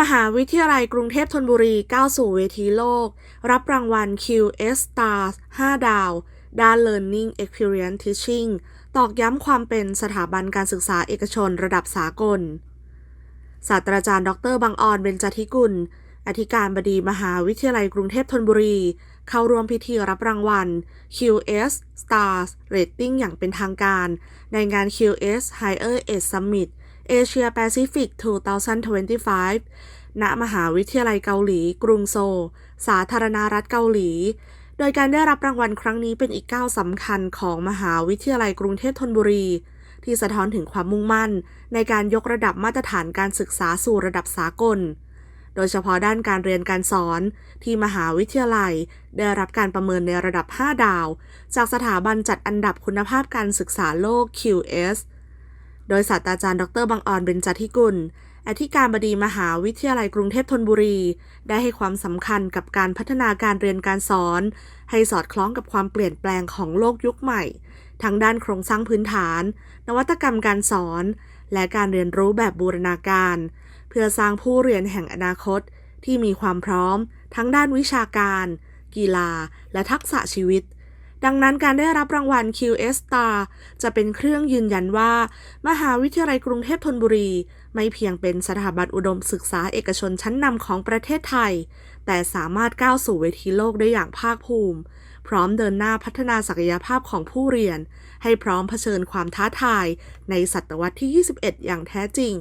มหาวิทยาลัยกรุงเทพธนบุรีก้าวสู่เวทีโลก รับรางวัล QS Stars 5 ดาว ด้าน Learning Experience Teaching ตอกย้ำความเป็นสถาบันการศึกษาเอกชนระดับสากล ศาสตราจารย์ ดรบังออน เบญจทิกุล อธิการบดีมหาวิทยาลัยกรุงเทพธนบุรี เข้าร่วมพิธีรับรางวัล QS Stars Rating อย่างเป็นทางการ ในงาน QS Higher Ed Summit Asia Pacific 2025 ณ มหาวิทยาลัยเกาหลี กรุงโซล สาธารณรัฐเกาหลี โดยการได้รับรางวัลครั้งนี้เป็นอีกก้าวสำคัญของมหาวิทยาลัยกรุงเทพธนบุรี ที่สะท้อนถึงความมุ่งมั่น ในการยกระดับมาตรฐานการศึกษาสู่ระดับสากล โดยเฉพาะด้านการเรียนการสอนที่มหาวิทยาลัย ได้รับการประเมินในระดับ 5 ดาว จากสถาบันจัดอันดับคุณภาพการศึกษาโลก QS โดยศาสตราจารย์ดรบังออนเบญจทิกุล อธิการบดีมหาวิทยาลัยกรุงเทพธนบุรี ได้ให้ความสำคัญกับการพัฒนาการเรียนการสอน ให้สอดคล้องกับความเปลี่ยนแปลงของโลกยุคใหม่ ทั้งด้านโครงสร้างพื้นฐาน นวัตกรรมการสอน และการเรียนรู้แบบบูรณาการ เพื่อสร้างผู้เรียนแห่งอนาคต ที่มีความพร้อม ทั้งด้านวิชาการ กีฬา และทักษะชีวิต ดังนั้นการได้รับรางวัล QS Star จะเป็นเครื่องยืนยันว่า มหาวิทยาลัยกรุงเทพธนบุรี ไม่เพียงเป็นสถาบันอุดมศึกษาเอกชนชั้นนำของประเทศไทย แต่สามารถก้าวสู่เวทีโลกได้อย่างภาคภูมิ พร้อมเดินหน้าพัฒนาศักยภาพของผู้เรียน ให้พร้อมเผชิญความท้าทายในศตวรรษที่ 21 อย่างแท้จริง